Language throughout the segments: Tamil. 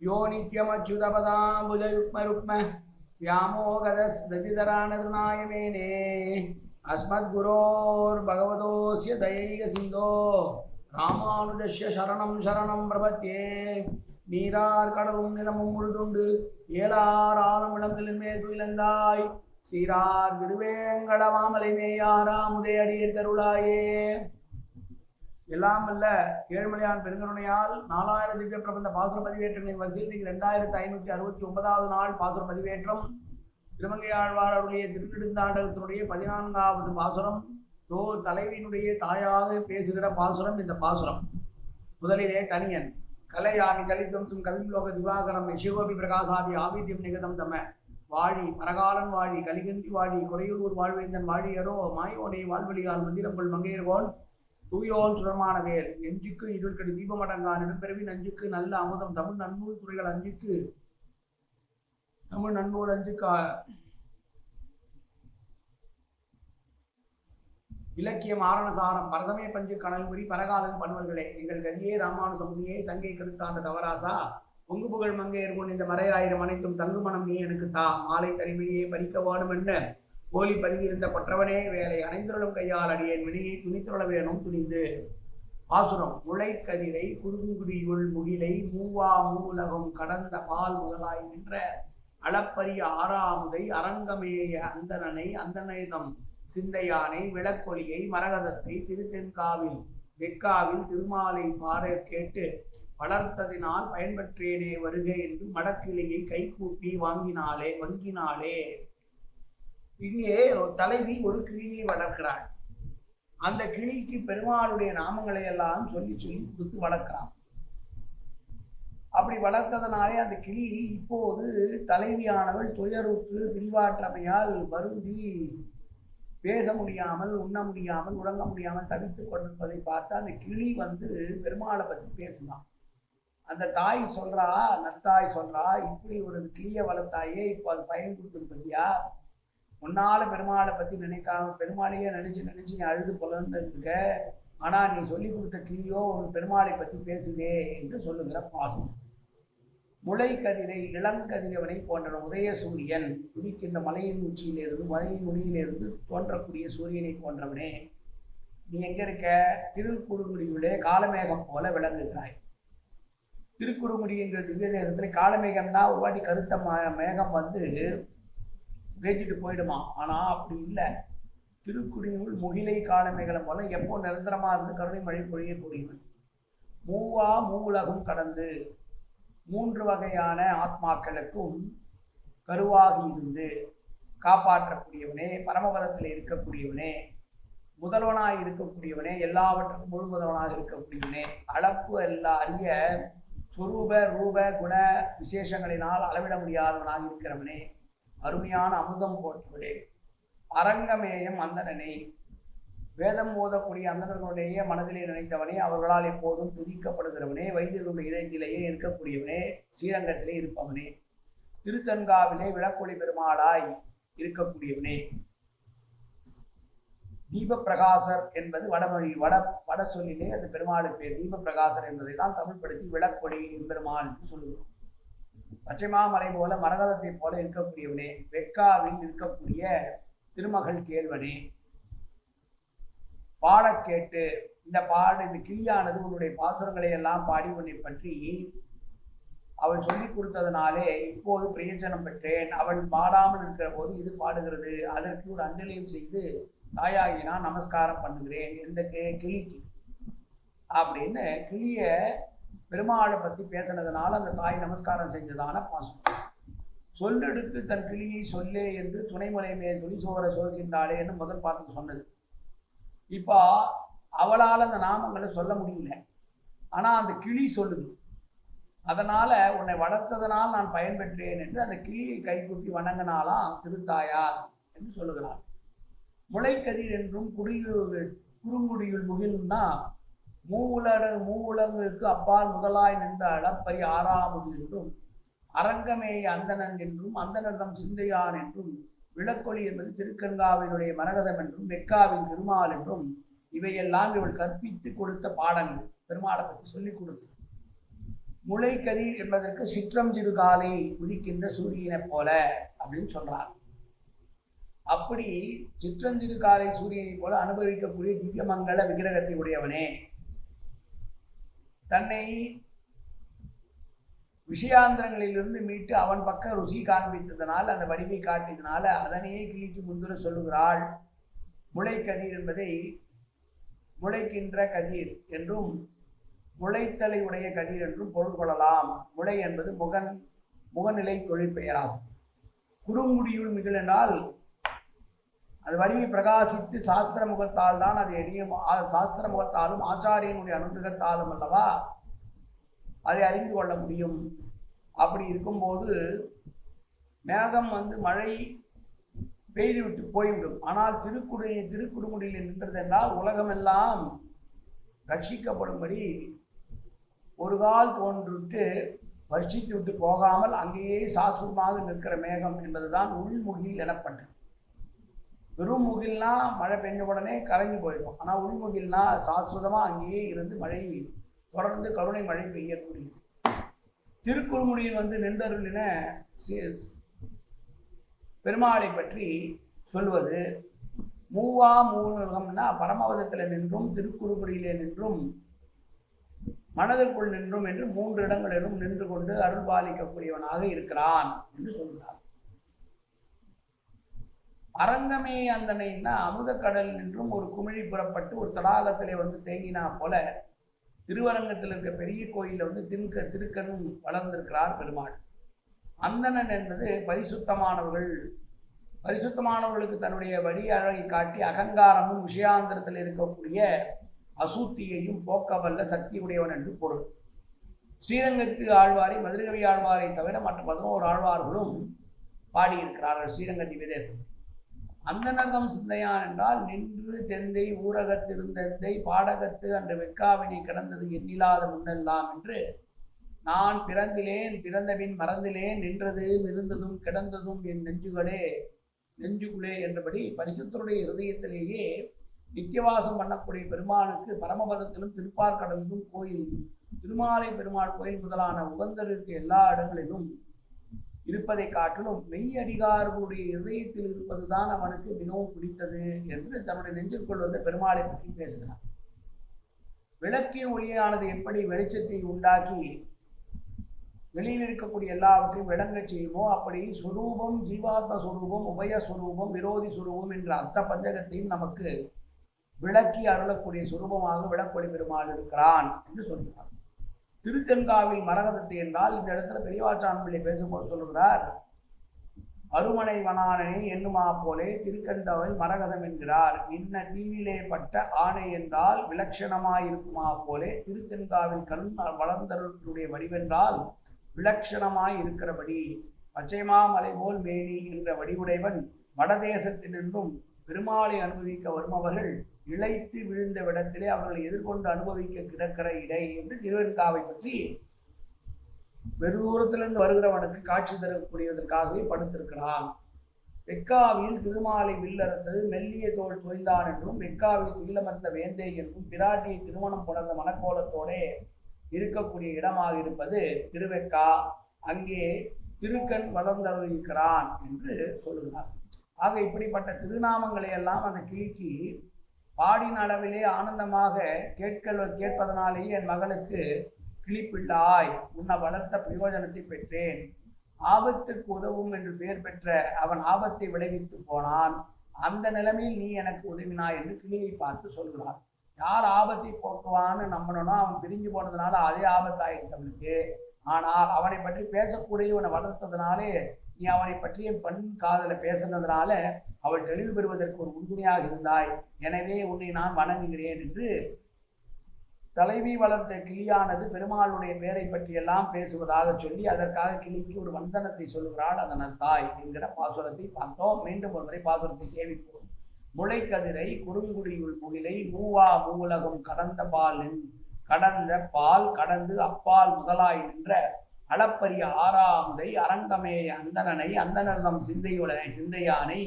யோ நித்யமச்சுதபதாம்புஜயுக்மருக்ம வியாமோகதஸ்ததிதரானதுநாயமேனே அஸ்மத்குரோர் பகவதோஸ்ய தயைக சிந்தோ ராமானுஜஸ்ய சரணம் சரணம் பிரபத்தியே நீரார் கடலும் நிலமும் முழுதுண்டு ஏலார் ஆளும் இளங்களின் மேல் துயிலந்தாய் சீரார் திருவேங்கட மாமலை மேயாரா முதே அடியர் கருளாயே எல்லாம் அல்ல ஏழுமலையான் பெருங்கருணையால் நாலாயிரம் திவ்ய பிரபந்த பாசுர பதிவேற்றங்களின் வரிசையில் இன்னைக்கு ரெண்டாயிரத்தி ஐநூற்றி அறுபத்தி ஒன்பதாவது நாள் பாசுர பதிவேற்றம். திருமங்கை ஆழ்வார் அவருடைய திருநெடுந்தாண்டகத்தினுடைய பதினான்காவது பாசுரம். தோ தலைவியினுடைய தாயாக பேசுகிற பாசுரம் இந்த பாசுரம். முதலிலே கணியன் கலையாமி கலித்வம்சம் கவிம்லோக திவாகரம். யசிகோபி பிரகாசாபி ஆபித்யம் நிகதம் தம. வாழி பரகாலன் வாழி கலிகன்றி வாழி குறையூர் வாழ்வேந்தன் வாழியரோ மாயோனை வாழ்வழியால் மந்திரங்கள் மங்கையர்கோன். தூயோன் சுரமான வேல் நெஞ்சுக்கு இருள்கடி தீபமடங்கா நெடும்பெருவி நஞ்சுக்கு நல்ல அமுதம். தமிழ் நன்னூல் துறைகள் அஞ்சுக்கு. தமிழ் நன்னூல் அஞ்சுக்கு. இலக்கியம் ஆரணசாரம் பரதமே பஞ்சு கனல்புரி பரகாலன் பணுவல்களே எங்கள் கதியே ராமானுசமுனியே சங்கை கெடுத்தாண்ட தவராசா. பொங்கு புகழ் மங்கையர் முன் இந்த மறையாயிரம் அனைத்தும் தங்கு மனம் நீ எனக்கு தா. மாலை தனிமொழியை பறிக்க வேணும் என்ன கோழி பதுங்கியிருந்த கொற்றவனே வேலை அனைந்துருளும் கையால் அடியேன் வினையை துணித்துள்ள வேணும் துணிந்து. பாசுரம் முளைக்கதிரை குறுங்குடியுள் முகிலை மூவா மூலகம் கடந்த பால் முதலாய் நின்ற அளப்பரிய ஆறாமுதை அரங்கமேய அந்தணனை அந்தனதம் சிந்தையானை விளக்கொலியை மரகதத்தை திருத்தென்காவில் வெக்காவில் திருமாலை பாட கேட்டு வளர்த்ததினால் பயன்பற்றேனே வருக என்று மடக்கிளியை கைகூப்பி வாங்கினாலே வங்கினாலே இங்கே ஒரு தலைவி ஒரு கிளியை வளர்க்கிறாள். அந்த கிளிக்கு பெருமாளுடைய நாமங்களை எல்லாம் சொல்லி சொல்லி கொடுத்து வளர்க்கிறான். அப்படி வளர்த்ததனாலே அந்த கிளி இப்போது தலைவியானவள் துயருற்று பிரிவாற்றமையால் வருந்தி பேச முடியாமல் உண்ண முடியாமல் உறங்க முடியாமல் தவித்து கொண்டிருப்பதை பார்த்து அந்த கிளி வந்து பெருமாளை பற்றி பேசுதான். அந்த தாய் சொல்கிறா நத்தாய் சொல்கிறா இப்படி ஒரு கிளியை வளர்த்தாயே இப்போ அது பயன் கொடுக்குது பற்றியா உன்னால பெருமாளை பற்றி நினைக்காம பெருமாளையே நினைச்சு நினைச்சு நீ அழுது புலர்ந்துருக்க ஆனால் நீ சொல்லி கொடுத்த கிளியோ உன் பெருமாளை பற்றி பேசுதே என்று சொல்லுகிற பாசம் முளை கதிரை இளங்கதிரவனை போன்ற உதய சூரியன் உதிக்கின்ற மலையின் உச்சியிலிருந்து மலையின் நுனியிலிருந்து தோன்றக்கூடிய சூரியனை போன்றவனே. நீ எங்க இருக்க? திருக்குறுங்குடியிலே காலமேகம் போல விளங்குகிறாய். திருக்குறுங்குடி என்ற திவ்ய தேசத்தில் காலமேகம்னா ஒரு வாட்டி கருத்த மேகம் வந்து வேஞ்சிட்டு போயிடுமா? ஆனால் அப்படி இல்லை. திருக்குடியுள் முகிலை காலமேகலம் போல எப்போ நிரந்தரமாக இருந்து கருணை மழை பொழியக்கூடியவன் மூவா மூவுலகம் கடந்து மூன்று வகையான ஆத்மாக்களுக்கும் கருவாகி இருந்து காப்பாற்றக்கூடியவனே பரமபதத்தில் இருக்கக்கூடியவனே முதல்வனாக இருக்கக்கூடியவனே எல்லாவற்றுக்கும் முழு முதல்வனாக இருக்கக்கூடியவனே அளப்பு எல்லா அறிய ஸ்வரூப ரூப குண விசேஷங்களினால் அளவிட முடியாதவனாக இருக்கிறவனே அருமையான அமுதம் போன்றவனே அரங்கமேயம் அந்தணனே. வேதம் ஓதக்கூடிய அந்தனர்களுடைய மனதிலே நினைத்தவனே அவர்களால் எப்போதும் துதிக்கப்படுகிறவனே வைத்தியர்களுடைய இதயத்திலேயே இருக்கக்கூடியவனே ஸ்ரீரங்கத்திலே இருப்பவனே. திருத்தன்காவிலே விளக்கொளி பெருமாளாய் இருக்கக்கூடியவனே. தீபப்பிரகாசர் என்பது வடமொழி வட வட சொல்லிலே அந்த பெருமாளுக்கு பேர். தீபப்பிரகாசர் என்பதை தான் தமிழ்படுத்தி விளக்கொளி பெருமாள் என்று சொல்லுகிறோம். பச்சைமாமலை போல மரகதத்தை போல இருக்கக்கூடியவனே வெக்காவில் இருக்கக்கூடிய திருமகள் கேள்வனே பாடக்கேட்டு இந்த பாடு இந்த கிளியானது உன்னுடைய பாசுரங்களை எல்லாம் பாடி உன்னை பற்றி அவள் சொல்லிக் கொடுத்ததுனாலே இப்போது பிரயோஜனம் பெற்றேன். அவள் பாடாமல் இருக்கிற போது இது பாடுகிறது. அதற்கு ஒரு அஞ்சலியும் செய்து தாயாகி நான் நமஸ்காரம் பண்ணுகிறேன் இந்த கே- கிளிக்கு அப்படின்னு கிளியை பெருமாளை பற்றி பேசினதுனால அந்த தாய் நமஸ்காரம் செஞ்சதான பாசம். சொல்லெடுத்து தன் கிளியை சொல்லே என்று துணைமலை மேல் துணி சோர சோர்கின்றாளே என்று முதல் பாட்டுக்கு சொன்னது. இப்போ அவளால் அந்த நாமங்களை சொல்ல முடியல. ஆனால் அந்த கிளி சொல்லுது. அதனால் உன்னை வளர்த்ததனால் நான் பயன்பெற்றேன் என்று அந்த கிளியை கைகூப்பி வணங்கினாலாம் திருத்தாயார் என்று சொல்லுகிறார் முளைக்கதிர் என்றும் குடியுள் குறுங்குடியுள் முகில்னா மூவுலக மூவுலங்களுக்கு அப்பால் முதலாய் நின்ற அளப்பரி ஆறாவது என்றும் அரங்கமே அந்தணன் என்றும் அந்தனர்தம் சிந்தையான் என்றும் விளக்கொலி என்பது திருக்கண்காவினுடைய மரகதம் என்றும் மெக்காவில் திருமால் என்றும் இவையெல்லாம் இவள் கற்பித்து கொடுத்த பாடங்கள். பெருமாளை பற்றி சொல்லிக் கொடுத்து முளைக்கதிர் என்பதற்கு சிற்றம் சிறுகாலை உதிக்கின்ற சூரியனைப் போல அப்படின்னு சொல்றார். அப்படி சிற்றஞ்சிறு காலை சூரியனைப் போல அனுபவிக்கக்கூடிய திவ்யமங்கள விக்கிரகத்தை உடையவனே. தன்னை விஷயாந்திரங்களிலிருந்து மீட்டு அவன் பக்கம் ருசி காண்பித்ததனால் அந்த வடிவை காட்டியதனால அதனையே கிளிக்கு முந்துர சொல்லுகிறாள். முளைக்கதிர் என்பதை முளைக்கின்ற கதிர் என்றும் முளைத்தலை உடைய கதிர் என்றும் பொருள் கொள்ளலாம். முளை என்பது முகன் முகநிலை தொழிற்பெயராகும். குறுங்குடியுள் மிகிழென்றால் அது வடிவை பிரகாசித்து சாஸ்திர முகத்தால் தான் அது எளிய சாஸ்திர முகத்தாலும் ஆச்சாரியனுடைய அனுகிரகத்தாலும் அல்லவா? அதை அறிந்து கொள்ள முடியும். அப்படி இருக்கும்போது மேகம் வந்து மழை பெய்துவிட்டு போய்விடும். ஆனால் திருக்குடி திருக்குடுமுடியில் நின்றதென்றால் உலகமெல்லாம் ரட்சிக்கப்படும்படி ஒரு கால் தோன்றுவிட்டு பரிசித்து விட்டு போகாமல் அங்கேயே சாஸ்திரமாக நிற்கிற மேகம் என்பதுதான் உள்முகில் எனப்பட்டது. வெறும் முகில்னா மழை பெஞ்ச உடனே கரைஞ்சு போயிடும். ஆனால் உள்முகில்னா சாஸ்வதமாக அங்கேயே இருந்து மழை தொடர்ந்து கருணை மழை பெய்யக்கூடியது. திருக்குறுமுடியில் வந்து நின்றருளின பெருமாளை பற்றி சொல்வது மூவா மூலகம்னா பரமவதத்தில் நின்றும் திருக்குறுமுடியிலே நின்றும் மனதிற்குள் நின்றும் என்று மூன்று இடங்களிலும் நின்று கொண்டு அருள் பாலிக்கக்கூடியவனாக இருக்கிறான் என்று சொல்கிறார். அரங்கமே அந்தனைன்னா அமுதக்கடல் நின்றும் ஒரு குமிழி புறப்பட்டு ஒரு தடாகத்திலே வந்து தேங்கினா போல திருவரங்கத்தில் இருக்க பெரிய கோயிலில் வந்து திருக்க திருக்கண் வளர்ந்திருக்கிறார் பெருமாள். அந்தணன் என்பது பரிசுத்தமானவர்கள். பரிசுத்தமானவர்களுக்கு தன்னுடைய வழி அழகை காட்டி அகங்காரமும் விஷயாந்திரத்தில் இருக்கக்கூடிய அசூத்தியையும் போக்கவல்ல சக்தி உடையவன் என்று பொருள். ஸ்ரீரங்கத்து ஆழ்வாரை மதுரகவி ஆழ்வாரை தவிர மற்ற பதினோரு ஆழ்வார்களும் பாடியிருக்கிறார்கள் ஸ்ரீரங்க திவ்யதேசத்தில் அந்தனர்தம் சிந்தையான் என்றால் நின்று தெந்தை ஊரகத்திருந்தெந்தை பாடகத்து அன்று வெக்காவினை கிடந்தது எண்ணிலாத முன்னெல்லாம் என்று நான் பிறந்திலேன் பிறந்தபின் மறந்திலேன் நின்றது இருந்ததும் கிடந்ததும் என் நெஞ்சுகளே நெஞ்சுகுளே என்றபடி பரிசுத்தருடைய இருதயத்திலேயே நித்தியவாசம் பண்ணக்கூடிய பெருமானுக்கு பரமபதத்திலும் திருப்பார்கடலிலும் கோயில் திருமாலை பெருமாள் கோயில் முதலான உகந்தருக்கு எல்லா இடங்களிலும் இருப்பதை காட்டிலும் மெய் அடிகார்களுடைய இதயத்தில் இருப்பதுதான் அவனுக்கு மிகவும் பிடித்தது என்று தன்னுடைய நெஞ்சிற்குள் வந்த பெருமாளை பற்றி பேசுகிறான் விளக்கின் ஒளியானது எப்படி வெளிச்சத்தை உண்டாக்கி வெளியில் இருக்கக்கூடிய எல்லாவற்றையும் விளங்கச் செய்யுமோ அப்படி சுரூபம் ஜீவாத்ம சுரூபம் உபய சுரூபம் விரோதி சுரூபம் என்ற அர்த்த பஞ்சகத்தையும் நமக்கு விளக்கி அருளக்கூடிய சுரூபமாக விளக்கொளி பெருமாள் இருக்கிறான் என்று சொல்கிறார். திருத்தென்காவில் மரகதத்து என்றால் இந்த இடத்துல பெரியவாச்சான் பிள்ளை பேசும்போது சொல்லுகிறார் அருமனை வனானனே என்னுமா போலே திருக்கண்டவன் மரகதம் என்கிறார். இன்ன தீவிலே பட்ட ஆணை என்றால் விலட்சணமாயிருக்குமா போலே திருத்தென்காவில் கண் வளர்ந்தருடைய வடிவென்றால் விலட்சணமாய் இருக்கிறபடி பச்சைமாமலை போல் மேனி என்ற வடிவுடையவன் வடதேசத்தினின்றும் பெருமாளை அனுபவிக்க வருமவர்கள் இழைத்து விழுந்த இடத்திலே அவர்களை எதிர்கொண்டு அனுபவிக்க கிடக்கிற இடை என்று திருவெண்காவை பற்றி வெகு தூரத்திலிருந்து வருகிறவனுக்கு காட்சி தரக்கூடியதற்காகவே படுத்திருக்கிறான். வெக்காவில் திருமாலை வில்லறுத்தது மெல்லிய தோல் தோய்ந்தான் என்றும் வெக்காவில் துயிலமர்ந்த வேந்தை என்றும் பிராட்டியை திருமணம் புணர்ந்த மனக்கோலத்தோடே இருக்கக்கூடிய இடமாக இருப்பது திருவெக்கா. அங்கே திருக்கண் வளர்ந்தருகிறான் என்று சொல்லுகிறார். ஆக இப்படிப்பட்ட திருநாமங்களை எல்லாம் அந்த கிளிக்கு பாடின அளவிலே ஆனந்தமாக கேட்க கேட்பதனாலேயே என் மகளுக்கு கிளிப்பிள்ளாய் உன்னை வளர்த்த பிரயோஜனத்தை பெற்றேன். ஆபத்துக்கு உதவும் என்று பெயர் பெற்ற அவன் ஆபத்தை விளைவித்து போனான். அந்த நிலைமையில் நீ எனக்கு உதவினாய் என்று கிளியை பார்த்து சொல்கிறான் யார் ஆபத்தை போக்குவான்னு நம்பணும்னா அவன் பிரிஞ்சு போனதுனால அதே ஆபத்தாயிடுது அவனுக்கு ஆனால் அவனை பற்றி பேசக்கூடிய உன்னை வளர்த்ததுனாலே நீ அவனை பற்றிய பெண் காதலை பேசுனதுனால அவள் தெளிவு பெறுவதற்கு ஒரு உறுதுணையாக இருந்தாய். எனவே உன்னை நான் வணங்குகிறேன் என்று தலைவி வளர்த்த கிளியானது பெருமாளுடைய பெயரை பற்றியெல்லாம் பேசுவதாக சொல்லி அதற்காக கிளிக்கு ஒரு வந்தனத்தை சொல்லுகிறாள் அதன் தாய் என்கிற பாசுரத்தை பார்த்தோம். மீண்டும் ஒருமுறை பாசுரத்தை சேவிப்போம் முளைக்கதிரை குறுங்குடியுள் முகிலை மூவா மூலகம் கடந்த பால் கடந்த பால் கடந்து அப்பால் முதலாய் நின்ற அளப்பரிய ஆறாமுதை அரங்கமே அந்தனனை அந்தனர்தம் சிந்தையுடனை சிந்தையானை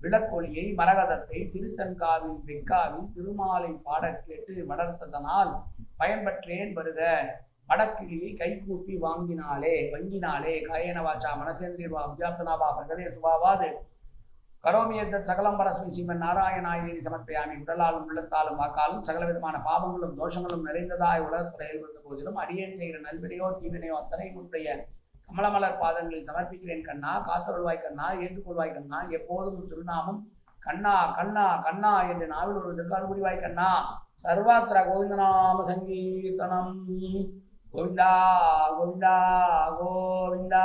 விளக்கொலியை மரகதத்தை திருத்தன்காவின் பெக்காவில் திருமாலை பாடக் கேட்டு வளர்த்ததனால் பயன்பற்றேன் வருக. வடக்கிளியை கைகூப்பி வாங்கினாலே வங்கினாலே காயனவாச்சா மனசேந்திரியவா அபியாப்தனாவா பிரகதேசுவாவாது. கரோமியத்த சகலம் பரஸ்மி ஸ்ரீமன் நாராயணாயினி சமர்ப்பயாமி. உடலாலும் உள்ளத்தாலும் வாக்காலும் சகல விதமான பாவங்களும் தோஷங்களும் நிறைந்ததாய் உலகத்துறையில் வந்த போதிலும் அடியேன் செய்கிற நல்வினையோ தீவினையோ அத்தனை உன்னுடைய கமலமலர் பாதங்களில் சமர்ப்பிக்கிறேன் கண்ணா. காத்தருள்வாய் கண்ணா ஏற்றுக்கொள்வாய் கண்ணா. எப்போதும் திருநாமம் கண்ணா கண்ணா கண்ணா என்று நாவில் ஒரு திருக்கால்புரிவாய் கண்ணா. சர்வாத்திர கோவிந்தநாம சங்கீர்த்தனம். கோவிந்தா கோவிந்தா கோவிந்தா.